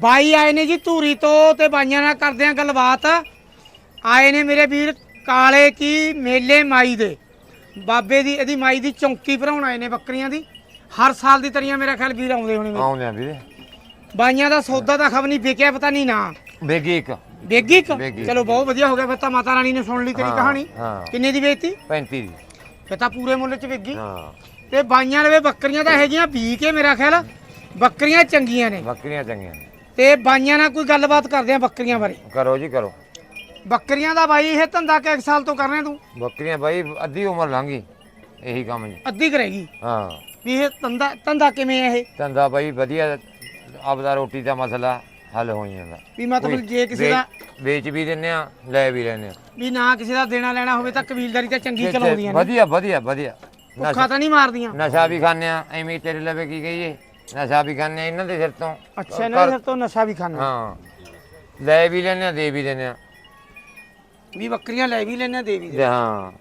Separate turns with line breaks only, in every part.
ਬਾਈ ਆਏ ਨੇ ਜੀ ਧੂਰੀ ਤੋਂ ਤੇ ਬਾਈਆਂ ਨਾਲ ਕਰਦੇ ਆ ਗੱਲਬਾਤ। ਆਏ ਨੇ ਮੇਰੇ ਵੀਰ ਕਾਲੇ ਕੀ ਮੇਲੇ ਮਾਈ ਦੇ। ਬਾਬੇ ਦੀ ਇਹਦੀ ਮਾਈ ਦੀ ਚੌਂਕੀ ਭਰਾਉਣ ਆਏ ਨੇ ਬੱਕਰੀਆਂ ਦੀ। ਹਰ ਸਾਲ ਦੀ ਤਰੀਆਂ ਮੇਰਾ ਖਿਆਲ ਵੀਰ ਆਉਂਦੇ ਹੋਣੇ।
ਆਉਂਦੇ ਆ ਵੀਰੇ।
ਬਾਈਆਂ ਦਾ ਸੌਦਾ ਤਾਂ ਖਬ ਨਹੀਂ ਵਿਕਿਆ ਪਤਾ ਨਹੀਂ ਨਾ।
ਬੇਗੀ ਇੱਕ।
ਵੇਗੀ ਇੱਕ। ਚਲੋ ਬਹੁਤ ਵਧੀਆ ਹੋ ਗਿਆ ਫਿਰ ਤਾਂ ਮਾਤਾ ਰਾਣੀ ਨੇ ਸੁਣ ਲਈ ਤੇਰੀ
ਹਾਂ,
ਕਹਾਣੀ।
ਹਾਂ।
ਕਿੰਨੇ ਦੀ ਵੇਚਤੀ?
35 ਦੀ।
ਫਿਰ ਤਾਂ ਪੂਰੇ ਮੁੱਲ 'ਚ ਵਿਕ।
ਹਾਂ।
ਤੇ ਬਾਈਆਂ ਲਵੇ ਬੱਕਰੀਆਂ ਤਾਂ ਹੈਗੀਆਂ 20 ਕੇ ਮੇਰਾ ਖਿਆਲ। ਬੱਕਰੀਆਂ ਚੰਗੀਆਂ ਨੇ।
ਬੱਕਰੀਆਂ ਚੰਗੀਆਂ ਨੇ।
ਤੇ ਬਾਈਆਂ ਨਾਲ ਕੋਈ ਗੱਲਬਾਤ ਕਰਦੇ ਆ ਬੱਕਰੀਆਂ ਬਾਰੇ?
ਕਰੋ ਜੀ ਕਰੋ।
ਬੱਕਰੀਆਂ ਦਾ ਬਾਈ ਇਹ ਧੰਦਾ ਕਿ ਇੱਕ ਸਾਲ ਤੋਂ ਕਰ ਰਿਹਾ ਤੂੰ?
ਬੱਕਰੀਆਂ ਬਾਈ ਅੱਧੀ ਉਮਰ ਲੰਘੀ ਇਹੀ ਕੰਮ ਜੀ।
ਅੱਧੀ ਕਰੇਗੀ?
ਹਾਂ।
ਵੀ ਇਹ ਧੰਦਾ ਧੰਦਾ ਕਿਵੇਂ ਹੈ ਇਹ?
ਧੰਦਾ ਬਾਈ ਵਧੀਆ ਆਪਦਾ ਰੋਟੀ ਦਾ ਮਸਲਾ ਹੱਲ ਹੋ ਜਾਂਦਾ।
ਵੀ ਮਤਲਬ ਜੇ ਕਿਸੇ ਦਾ
ਵੇਚ- ਵੇਚ ਵੀ ਦਿੰਨੇ ਆ ਲੈ ਵੀ ਲੈਨੇ ਆ।
ਵੀ ਨਾ ਕਿਸੇ ਦਾ ਦੇਣਾ ਲੈਣਾ ਹੋਵੇ ਤਾਂ ਕਬੀਲਦਾਰੀ ਤਾਂ ਚੰਗੀ ਚਲਾਉਂਦੀਆਂ ਨੇ।
ਵਧੀਆ ਵਧੀਆ ਵਧੀਆ।
ਭੁੱਖਾ ਤਾਂ ਨਹੀਂ ਮਾਰਦੀਆਂ।
ਨਸ਼ਾ ਵੀ ਖਾਂਦੇ ਆ ਐਵੇਂ ਹੀ ਤੇਰੇ ਲਵੇ ਕੀ ਕਹੀਏ। ਨਸ਼ਾ ਵੀ ਖਾਂਦੇ ਆ ਇਹਨਾਂ ਦੇ ਸਿਰ ਤੋਂ।
ਅੱਛਾ ਇਹਨਾਂ ਦੇ ਸਿਰ ਤੋਂ ਨਸ਼ਾ ਵੀ ਖਾਣਾ
ਹਾਂ। ਲੈ ਵੀ ਲੈਨੇ ਆ ਦੇ ਵੀ ਦਿੰਨੇ ਆ।
ਵੀ ਬੱਕਰੀਆਂ ਲੈ ਵੀ ਲੈਣੇ ਦੇ ਵੀ
ਹਾਂ।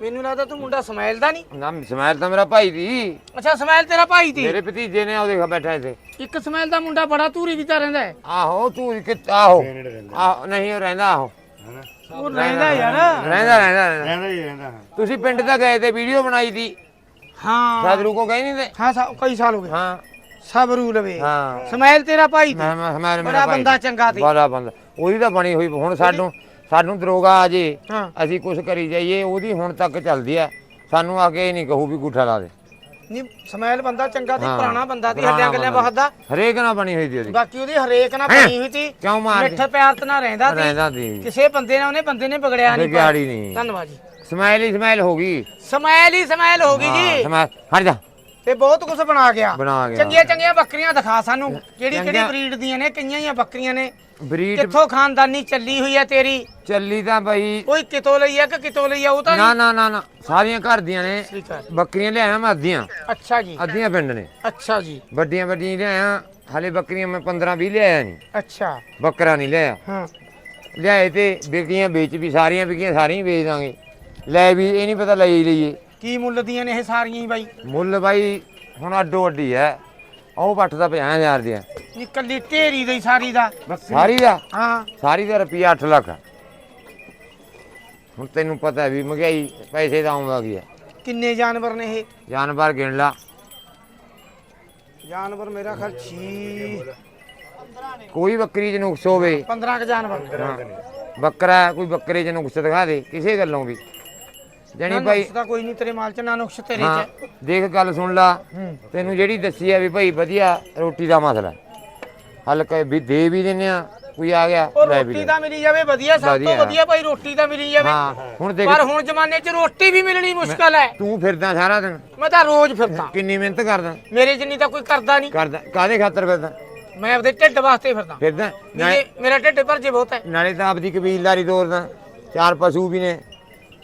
ਮੈਨੂੰ ਲੱਗਦਾ ਤੂੰ ਮੁੰਡਾ ਸਮਾਇਲ ਦਾ ਨਹੀਂ?
ਨਾ ਸਮੈਲ ਤਾਂ ਮੇਰਾ ਭਾਈ ਦੀ।
ਅੱਛਾ ਸਮਾਇਲ ਤੇਰਾ ਭਾਈ ਤੀ
ਮੇਰੇ ਭਤੀਜੇ ਨੇ ਉਹ ਦੇਖ ਬੈਠਾ ਇੱਥੇ।
ਇੱਕ ਸਮਾਇਲ ਦਾ ਮੁੰਡਾ ਬੜਾ ਧੂਰੀ ਵੀ ਤਾਂ ਰਹਿੰਦਾ ਹੈ।
ਆਹੋ ਤੂੰ ਕਿ ਆਹੋ। ਆਹੋ ਨਹੀਂ ਉਹ ਰਹਿੰਦਾ ਆਹੋ।
ਉਹ ਰਹਿੰਦਾ ਯਾਰ।
ਰਹਿੰਦਾ ਰਹਿੰਦਾ ਰਹਿੰਦਾ। ਤੁਸੀਂ ਪਿੰਡ ਤੱਕ ਗਏ ਤੇ ਵੀਡੀਓ ਬਣਾਈ ਦੀ।
ਹਾਂ।
ਸਾਦਰੂ ਕੋ ਗਏ ਨਹੀਂ ਤੇ?
ਹਾਂ ਸਾ- ਕਈ ਸਾਲ ਹੋ ਗਏ।
ਹਾਂ।
ਸਬਰੂ ਲਵੇ।
ਹਾਂ।
ਸਮਾਇਲ ਤੇਰਾ ਭਾਈ ਤੀ।
ਮੈਂ ਮੈਂ ਮੈਂ ਮੇਰਾ
ਬੜਾ
ਭਾਈ
ਬੰਦਾ ਚੰਗਾ ਤੀ।
ਬੜਾ ਬੰਦਾ। ਉਹਦੀ ਤਾਂ ਬਣੀ ਹੋਈ ਹੁਣ ਸਾਨੂੰ ਸਾਨੂੰ ਦਰੋਗਾ ਆ ਜੇ।
ਹਾਂ।
ਅਸੀਂ ਕੁਝ ਕਰੀ ਜਾਈਏ ਉਹਦੀ ਹੁਣ ਤੱਕ ਚੱਲਦੀ ਆ। ਸਾਨੂੰ ਆ ਕੇ ਇਹ ਨਹੀਂ ਕਹੂ ਵੀ ਗੁੱਠਾ ਲਾ ਦੇ।
ਨਹੀਂ ਸਮਾਇਲ ਬੰਦਾ ਚੰਗਾ
ਹਾਂ,
ਪੁਰਾਣਾ ਬੰਦਾ
ਪੁਰਾਣਾ
ਹੱਲਿਆਂ ਗੱਲਿਆਂ
ਬੰਦਾ।
ਬਖਦਾ
ਹਰੇਕ ਨਾਲ ਬਣੀ ਹੋਈ ਦੀ ਉਹਦੀ।
ਬਾਕੀ ਉਹਦੀ ਹਰੇਕ ਨਾਲ ਬਣੀ ਹੋਈ ਤੀ
ਕਿਉਂ ਮਾਰ
ਮਿੱਠ ਪਿਆਰ ਤੇ ਨਾਲ ਰਹਿੰਦਾ
ਰਹਿੰਦਾ ਦੀ
ਕਿਸੇ ਬੰਦੇ ਨਾਲ ਉਹਨੇ ਬੰਦੇ ਨੇ ਵਿਗੜਿਆ ਨਹੀਂ
ਵਿਗਾੜੀ ਨਹੀਂ।
ਧੰਨਵਾਦ ਜੀ।
ਸਮਾਈਲ ਹੀ ਸਮਾਈਲ ਹੋ ਗਈ।
ਸਮਾਇਲ ਹੀ ਸਮਾਇਲ ਹੋ ਗਈ ਜੀ।
ਸਮਾਈਲ ਹਟ ਜਾ।
ਤੇ ਬਹੁਤ ਕੁਝ ਬਣਾ ਗਿਆ।
ਬਣਾ ਗਿਆ।
ਚੰਗੀਆਂ ਚੰਗੀਆਂ ਬੱਕਰੀਆਂ ਦਿਖਾ ਸਾਨੂੰ। ਕਿਹੜੀ ਕਿਹੜੀ
ਚੰਗੀਆਂ-
ਬਰੀਡ ਦੀਆਂ ਨੇ? ਕਈਆਂ ਹੀ ਬੱਕਰੀਆਂ ਨੇ?
ਬਰੀਡ
ਕਿੱਥੋਂ ਖਾਨਦਾਨੀ ਚੱਲੀ ਹੋਈ ਹੈ ਤੇਰੀ?
ਚੱਲੀ ਤਾਂ ਬਈ
ਕੋਈ ਕਿਤੋਂ ਲਈ ਹੈ ਕਿ ਕਿਤੋਂ ਲਈ ਹੈ ਉਹ ਤਾਂ
ਨਾ ਨਾ ਨਾ ਨਾ। ਸਾਰੀਆਂ ਘਰ ਦੀਆਂ ਨੇ।
ਠੀਕ ਹੈ
ਬੱਕਰੀਆਂ ਲਿਆਇਆ ਮੈਂ ਅੱਧੀਆਂ।
ਅੱਛਾ ਜੀ।
ਅੱਧੀਆਂ ਪਿੰਡ ਨੇ।
ਅੱਛਾ ਜੀ।
ਵੱਡੀਆਂ ਵੱਡੀਆਂ ਲਿਆਇਆ। ਹਲੇ ਬੱਕਰੀਆਂ ਮੈਂ 15 20 ਲਿਆਇਆ ਨਹੀਂ।
ਅੱਛਾ।
ਬੱਕਰਾ ਨਹੀਂ ਲਿਆਇਆ।
ਹਾਂ।
ਲਿਆਏ ਤੇ ਵਿਕੀਆਂ ਵੇਚ ਵੀ ਸਾਰੀਆਂ ਵਿਕੀਆਂ ਸਾਰੀਆਂ ਹੀ ਵੇਚ ਦਾਂਗੇ। ਲੈ ਵੀ ਇਹ ਨਹੀਂ ਪਤਾ ਲੈ ਹੀ ਲਈਏ।
ਕੀ ਮੁੱਲ ਦੀਆਂ ਨੇ ਇਹ ਸਾਰੀਆਂ ਹੀ ਬਾਈ?
ਮੁੱਲ ਬਾਈ ਹੁਣ ਅੱਡੋ ਅੱਡੀ ਹੈ ਉਹ ਪੱਠ ਦਾ 50000 ਦੀ ਹੈ
ਨੀ ਕੱਲੀ ਢੇਰੀ ਦੀ ਸਾਰੀ ਦਾ।
ਸਾਰੀ ਦਾ?
ਹਾਂ।
ਸਾਰੀ ਦਾ ਰੁਪਿਆ 8 ਲੱਖ। ਹੈ। ਹੁਣ ਤੈਨੂੰ ਪਤਾ ਹੈ ਵੀ ਮਹਿੰਗਾਈ ਪੈਸੇ ਦਾ ਆਉਂਦਾ ਕੀ ਹੈ
ਕਿੰਨੇ ਜਾਨਵਰ ਨੇ ਇਹ?
ਜਾਨਵਰ ਗਿਣ ਲਾ।
ਜਾਨਵਰ ਮੇਰਾ ਖਿਆਲ 6
ਕੋਈ ਬੱਕਰੀ 'ਚ ਨੁਕਸ ਹੋਵੇ।
15 ਕ ਜਾਨਵਰ।
ਬੱਕਰਾ ਕੋਈ ਬੱਕਰੇ 'ਚ ਨੁਕਸ ਦਿਖਾ ਦੇ ਕਿਸੇ ਗੱਲੋਂ ਵੀ। ਜਾਣੀ ਭਾਈ
ਨੁਕਸ ਤਾਂ ਕੋਈ ਨਹੀਂ ਤੇਰੇ ਮਾਲ ਚ ਨਾ ਨੁਕਸ ਤੇਰੇ
ਹਾਂ
ਚ।
ਦੇਖ ਗੱਲ ਸੁਣ ਲਾ।
ਹੂੰ।
ਤੈਨੂੰ ਜਿਹੜੀ ਦੱਸੀ ਆ ਵੀ ਭਾਈ ਵਧੀਆ ਰੋਟੀ ਦਾ ਮਸਲਾ ਹਲਕਾ ਵੀ ਦੇ ਵੀ ਦਿੰਨੇ ਆ ਕੋਈ ਆ ਗਿਆ
ਉਹ
ਲੈ ਵੀ
ਰੋਟੀ। ਤਾਂ ਮਿਲੀ ਜਾਵੇ ਵਧੀਆ ਸਭ ਤੋਂ
ਵਧੀਆ।
ਵਧੀਆ ਭਾਈ ਰੋਟੀ ਤਾਂ ਮਿਲੀ ਜਾਵੇ।
ਹਾਂ ਹੁਣ ਦੇਖ
ਪਰ ਹੁਣ ਜ਼ਮਾਨੇ 'ਚ ਰੋਟੀ ਵੀ ਮਿਲਣੀ ਮੁਸ਼ਕਲ ਹੈ।
ਤੂੰ ਫਿਰਦਾ ਸਾਰਾ ਦਿਨ।
ਮੈਂ ਤਾਂ ਰੋਜ਼ ਫਿਰਦਾ।
ਕਿੰਨੀ ਮਿਹਨਤ ਕਰਦਾ।
ਮੇਰੇ ਜਿੰਨੀ ਤਾਂ ਕੋਈ ਕਰਦਾ ਨਹੀਂ।
ਕਰਦਾ ਕਾਦੇ ਖਾਤਰ ਫਿਰਦਾ?
ਮੈਂ ਆਪਦੇ ਢਿੱਡ ਵਾਸਤੇ ਫਿਰਦਾ।
ਫਿਰਦਾ।
ਮੇਰਾ ਢਿੱਡ ਭਰ ਜੇ ਬਹੁਤ ਹੈ।
ਨਾਲੇ ਤਾਂ ਆਪਦੀ ਕਬੀਲਦਾਰੀ ਤੋਰਦਾ। ਚਾਰ ਪਸ਼ੂ ਵੀ ਨੇ।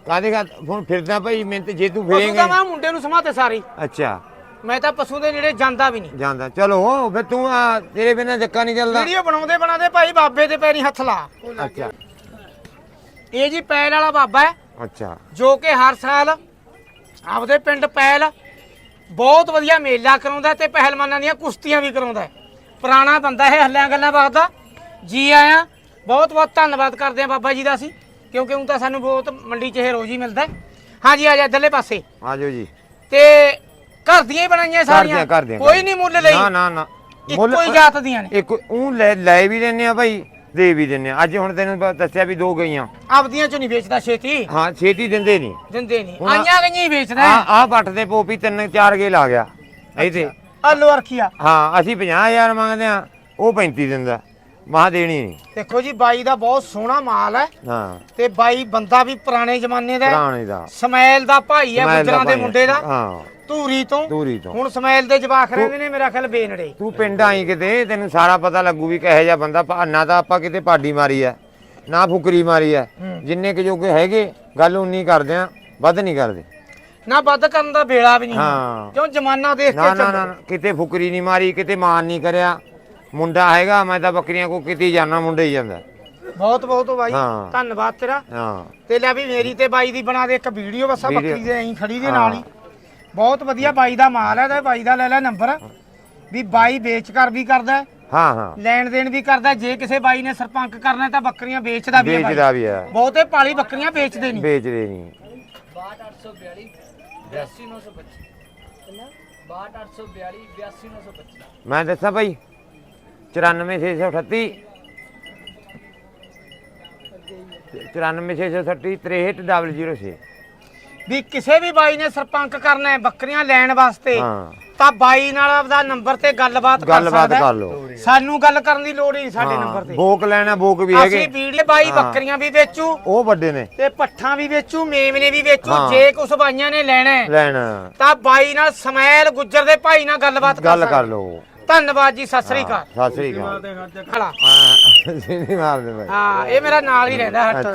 ਕਾਦੇ ਖਾਤਰ ਹੁਣ ਫਿਰਦਾ ਭਾਈ ਮਿਹਨਤ ਜੇ ਤੂੰ
ਪਸ਼ੂ
ਫਿਰੇਂਗਾ
ਤਾਂ ਮੈਂ ਮੁੰਡੇ ਨੂੰ ਸਮਾਤੇ ਸਾਰੀ।
ਅੱਛਾ।
ਮੈਂ ਤਾਂ ਪਸ਼ੂ ਦੇ ਨੇੜੇ ਜਾਂਦਾ ਵੀ ਨਹੀਂ।
ਜਾਂਦਾ। ਚਲੋ ਫਿਰ ਤੂੰ ਆ ਤੇਰੇ ਬਿਨਾਂ ਜੱਕਾ ਨਹੀਂ ਚੱਲਦਾ।
ਵੀਡੀਓ ਬਣਾਉਂਦੇ ਬਣਾਉਂਦੇ ਭਾਈ ਬਾਬੇ ਦੇ ਪੈਰੀ ਹੱਥ ਲਾ।
ਅੱਛਾ।
ਇਹ ਜੀ ਪੈਲ ਵਾਲਾ ਬਾਬਾ ਹੈ।
ਅੱਛਾ।
ਜੋ ਕਿ ਹਰ ਸਾਲ ਆਪਦੇ ਪਿੰਡ ਪੈਲ ਬਹੁਤ ਵਧੀਆ ਮੇਲਾ ਕਰਾਉਂਦਾ ਤੇ ਪਹਿਲਵਾਨਾਂ ਦੀਆਂ ਕੁਸ਼ਤੀਆਂ ਵੀ ਕਰਾਉਂਦਾ ਹੈ। ਪੁਰਾਣਾ ਬੰਦਾ ਹੈ ਹੱਲਿਆਂ ਗੱਲਾਂ ਬਾਤ ਜੀ ਆਇਆਂ ਬਹੁਤ ਬਹੁਤ ਧੰਨਵਾਦ ਕਰਦੇ ਆ ਬਾਬਾ ਜੀ ਦਾ ਅਸੀਂ। ਕਿਉਂਕਿ ਉਹ ਤਾਂ ਸਾਨੂੰ ਬਹੁਤ ਮੰਡੀ 'ਚ ਇਹ ਰੋਜ਼ ਹੀ ਮਿਲਦਾ। ਹੈ। ਹਾਂਜੀ ਆ ਜਾ ਇੱਧਰਲੇ ਪਾਸੇ।
ਆਜੋ ਜੀ।
ਤੇ ਘਰ ਦੀਆਂ ਹੀ ਬਣਾਈਆਂ ਸਾਰੀਆਂ?
ਘਰ ਦੀਆਂ
ਕੋਈ ਨਹੀਂ ਮੁੱਲ ਲਈ।
ਨਾ ਨਾ ਨਾ।
ਇੱਕੋ ਹੀ ਜਾਤ ਦੀਆਂ ਨੇ।
ਇੱਕ ਉਹ ਲੈ ਲੈ ਵੀ ਦਿੰਨੇ ਆ ਭਾਈ ਦੇ ਵੀ ਦਿੰਨੇ ਆ। ਅੱਜ ਹੁਣ ਤੈਨੂੰ ਦੱਸਿਆ ਵੀ ਦੋ ਗਈਆਂ।
ਆਪਦੀਆਂ ਚੋਂ ਨਹੀਂ ਵੇਚਦਾ ਛੇਤੀ।
ਹਾਂ ਛੇਤੀ ਦਿੰਦੇ ਨਹੀਂ।
ਦਿੰਦੇ ਨਹੀਂ।
ਹੁਣ-
ਆਈਆਂ ਗਈਆਂ ਹੀ ਵੇਚਦਾ।
ਆ
ਹੈ।
ਆ ਪੱਟ ਦੇ ਪੋਪੀ ਤਿੰਨ ਚਾਰ ਗੇ ਲਾ ਗਿਆ। ਇਹਦੇ
ਆਲੂ ਅਰਖੀਆ।
ਹਾਂ ਅਸੀਂ 50000 ਮੰਗਦੇ ਆ ਉਹ 35 ਦਿੰਦਾ। ਮਹਾ ਦੇਣੀ ਨਹੀਂ।
ਦੇਖੋ ਜੀ ਬਾਈ ਦਾ ਬਹੁਤ ਸੋਹਣਾ ਮਾਲ ਹੈ।
ਹਾਂ।
ਤੇ ਬਾਈ ਬੰਦਾ ਵੀ ਪੁਰਾਣੇ ਜ਼ਮਾਨੇ ਦਾ ਹੈ।
ਪੁਰਾਣੇ ਦਾ।
ਸਮੈਲ ਦਾ ਭਾਈ ਹੈ
ਸਮੈਲ ਦਾ
ਗੁਜਰਾਂ ਦੇ
ਭਾਈ ਹੈ।
ਮੁੰਡੇ ਦਾ।
ਹਾਂ।
ਧੂਰੀ ਤੋਂ।
ਦੂਰੀ ਤੋਂ।
ਹੁਣ ਸਮੈਲ ਦੇ ਜਵਾਕ ਰਹਿੰਦੇ ਨੇ ਮੇਰਾ ਖਿਆਲ ਬੇਨੜੇ।
ਤੂੰ ਪਿੰਡ ਆਈ ਕਿਤੇ ਤੈਨੂੰ ਸਾਰਾ ਪਤਾ ਲੱਗੂ ਵੀ ਕਹੇ ਜਿਹਾ ਬੰਦਾ ਭਾ- ਨਾ ਤਾਂ ਆਪਾਂ ਕਿਤੇ ਪਾਡੀ ਮਾਰੀ ਆ ਨਾ ਫੁਕਰੀ ਮਾਰੀ ਆ
ਹੂੰ।
ਜਿੰਨੇ ਕੁ ਜੋਗੇ ਹੈਗੇ ਗੱਲ ਉਨੀ ਕਰਦੇ ਆ ਵੱਧ ਨਹੀਂ ਕਰਦੇ।
ਨਾ ਵੱਧ ਕਰਨ ਦਾ ਵੇਲਾ ਵੀ ਨਹੀਂ।
ਹਾਂ।
ਕਿਉਂ ਜ਼ਮਾਨਾ ਦੇਖ
ਨਾ
ਕੇ
ਨਾ
ਚੱਲੋ।
ਨਾ ਨਾ, ਕਿਤੇ ਫੁਕਰੀ ਨਹੀਂ ਮਾਰੀ ਕਿਤੇ ਮਾਨ ਨਹੀਂ ਕਰਿਆ। ਮੁੰਡਾ ਹੈਗਾ ਮੈਂ ਤਾਂ ਬੱਕਰੀਆਂ ਕੋ ਕਿਤੇ ਜਾਣਾ ਮੁੰਡਾ ਹੀ ਜਾਂਦਾ।
ਬਹੁਤ ਬਹੁਤ ਬਾਈ
ਹਾਂ।
ਧੰਨਵਾਦ ਤੇਰਾ।
ਹਾਂ।
ਤੇ ਲੈ ਵੀ ਮੇਰੀ ਤੇ ਬਾਈ ਦੀ ਬਣਾ ਦੇ ਇੱਕ ਵੀਡੀਓ ਬਸ। ਬੱਕਰੀ ਦੇ ਐਂ ਖੜੀ ਦੇ ਨਾਲ ਹੀ। ਬਹੁਤ ਵਧੀਆ ਬਾਈ ਦਾ ਮਾਲ ਹੈ ਤੇ ਬਾਈ ਦਾ ਲੈ ਲੈ ਨੰਬਰ। ਵੀ ਬਾਈ ਵੇਚ ਕਰ ਵੀ ਕਰਦਾ ਹੈ,
ਹਾਂ ਹਾਂ।
ਲੈਣ ਦੇਣ ਵੀ ਕਰਦਾ ਜੇ ਕਿਸੇ ਬਾਈ ਨੇ ਸਰਪੰਕ ਕਰਨਾ ਤਾਂ ਬੱਕਰੀਆਂ ਵੇਚਦਾ ਵੀ ਹੈ ਬਾਈ।
ਵੇਚਦਾ ਵੀ ਹੈ।
ਬਹੁਤੇ ਪਾਲੀ ਬੱਕਰੀਆਂ ਵੇਚਦੇ ਨਹੀਂ।
ਵੇਚਦੇ ਨਹੀਂ।
62842 82925 62842 82925
ਮੈਂ ਦੱਸਾਂ ਭਾਈ 94638 94638 63006
ਵੀ ਕਿਸੇ ਵੀ ਬਾਈ ਨੇ ਸਰਪੰਕ ਕਰਨਾ ਹੈ ਬੱਕਰੀਆਂ ਲੈਣ ਵਾਸਤੇ
ਹਾਂ।
ਤਾਂ ਬਾਈ ਨਾਲ ਆਪਦਾ ਨੰਬਰ ਤੇ ਗੱਲਬਾਤ ਕਰ
ਗੱਲਬਾਤ
ਸਕਦਾ।
ਕਰ ਲਓ।
ਸਾਨੂੰ ਗੱਲ ਕਰਨ ਦੀ ਲੋੜ ਹੀ ਨਹੀਂ ਸਾਡੇ ਨੰਬਰ ਤੇ।
ਬੋਕ ਲੈਣਾ ਬੋਕ ਵੀ ਹੈਗੇ।
ਅਸੀਂ ਵੀਡੀਓ ਬਾਈ
ਹਾਂ।
ਬੱਕਰੀਆਂ ਵੀ ਵੇਚੂ।
ਉਹ ਵੱਡੇ ਨੇ।
ਤੇ ਪੱਠਾਂ ਵੀ ਵੇਚੂ ਮੇਮਨੇ ਵੀ ਵੇਚੂ
ਹਾਂ।
ਜੇ ਕੁਛ ਬਾਈਆਂ ਨੇ ਲੈਣਾ ਹੈ,
ਲੈਣਾ।
ਤਾਂ ਬਾਈ ਨਾਲ ਸਮੈਲ ਗੁੱਜਰ ਦੇ ਭਾਈ ਨਾਲ ਗੱਲਬਾਤ ਕਰ
ਗੱਲ ਕਰ
ਸਕਦੇ।
ਲਓ।
ਧੰਨਵਾਦ ਜੀ ਸਤਿ ਸ੍ਰੀ ਅਕਾਲ।
ਸਤਿ ਸ੍ਰੀ ਅਕਾਲ।
ਖੜਾ
ਹਾਂ ਨਹੀਂ ਮਾਰਦੇ ਭਾਈ
ਹਾਂ ਇਹ ਮੇਰਾ ਨਾਲ ਹੀ ਰਹਿੰਦਾ ਹੱਟ।